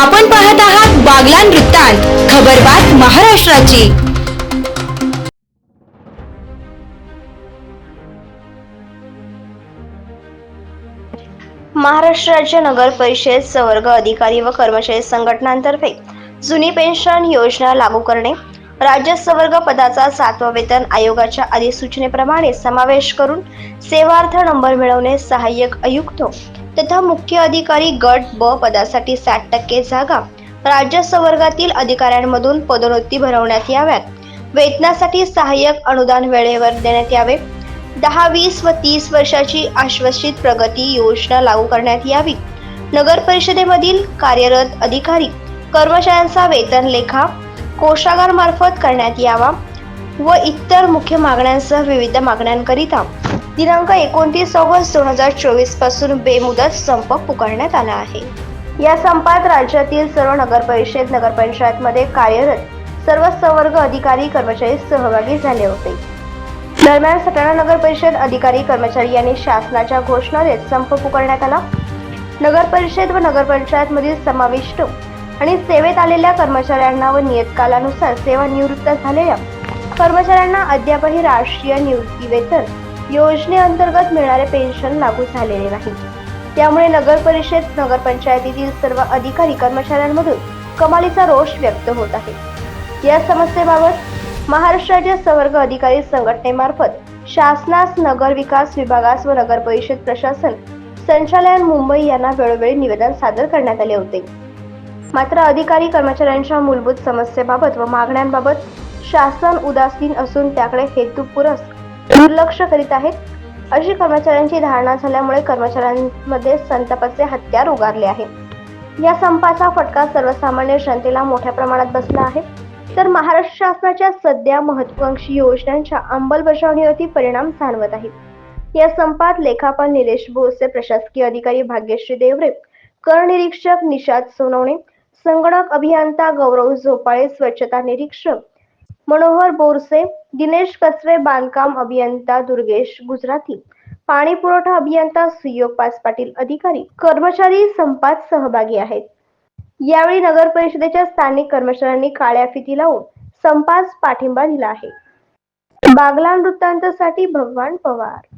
आपण पाहत आहात बागलान वृत्तांत खबरबात महाराष्ट्राची. महाराष्ट्र राज्य नगर परिषद संवर्ग अधिकारी व कर्मचारी संघटनांतर्फे जुनी पेन्शन योजना लागू करणे राज्य संवर्ग पदाचा सातवा वेतन आयोगाच्या अधिसूचनेप्रमाणे समावेश करून सेवार्थ नंबर मिळवणे सहाय्यक आयुक्त तथा मुख्य अधिकारी गट ब पदासाठी साठ टक्के जागा राज्य संवर्गातील अधिकाऱ्यांमधून पदोन्नती भरवण्यात याव्यात. वेतनासाठी सहाय्यक अनुदान वेळेवर देण्यात यावे. दहा वीस व तीस वर्षाची आश्वासित प्रगती योजना लागू करण्यात यावी. नगर परिषदेमधील कार्यरत अधिकारी कर्मचाऱ्यांचा वेतन लेखा कोषागार मार्फत करण्यात यावा व इतर मुख्य मागण्यांसह विविध मागण्यांकरिता दिनांक एकोणतीस ऑगस्ट दोन हजार चोवीसपासून बेमुदत संप पुकारण्यात आला आहे. या संपात राज्यातील सर्व नगर परिषद नगरपंचायतमध्ये कार्यरत सर्व संवर्ग अधिकारी कर्मचारी सहभागी झाले होते. दरम्यान सटाणा नगर परिषद अधिकारी कर्मचारी यांनी शासनाच्या घोषणा देत संप पुकारण्यात आला. नगर परिषद व नगरपंचायत मधील समाविष्ट आणि सेवेत आलेल्या कर्मचाऱ्यांना व नियतकालानुसार सेवानिवृत्त झालेल्या कर्मचाऱ्यांना अद्यापही राष्ट्रीय निवृत्ती वेतन योजनेअंतर्गत मिळणारे पेन्शन लागू झालेले नाही. त्यामुळे नगर परिषद नगरपंचायतीतील सर्व अधिकारी कर्मचाऱ्यांमधून कमालीचा रोष व्यक्त होत आहे. या समस्येबाबत महाराष्ट्र राज्य संवर्ग अधिकारी संघटनेमार्फत शासनास नगर विकास विभागास व नगर परिषद प्रशासन संचालयान मुंबई यांना वेळोवेळी निवेदन सादर करण्यात आले होते. मात्र अधिकारी कर्मचाऱ्यांच्या मूलभूत समस्येबाबत व मागण्यांबाबत शासन उदासीन असून त्याकडे हेतुपुरस दुर्लक्ष करीत आहेत. अशी कर्मचाऱ्यांची धारणा झाल्यामुळे कर्मचाऱ्यांमध्ये संतापाचे हत्यार उगारले आहे या संपाचा फटका सर्वसामान्य जनतेला मोठ्या प्रमाणात बसला आहे. तर महाराष्ट्र शासनाच्या सध्या महत्वाकांक्षी योजनांच्या अंमलबजावणीवरती परिणाम जाणवत आहेत. या संपात लेखापाल निलेश बोसे प्रशासकीय अधिकारी भाग्यश्री देवरे कर निरीक्षक निषाद सोनवणे संगणक अभियंता गौरव झोपाळे स्वच्छता निरीक्षक मनोहर बोरसे दिनेश कचरे बांधकाम अभियंता दुर्गेश गुजराती पाणी पुरवठा अभियंता सुयोग पाच पाटील अधिकारी कर्मचारी संपात सहभागी आहेत. यावेळी नगर परिषदेच्या स्थानिक कर्मचाऱ्यांनी काळ्या फिती लावून संपास पाठिंबा दिला आहे. बागला वृत्तांतासाठी भगवान पवार.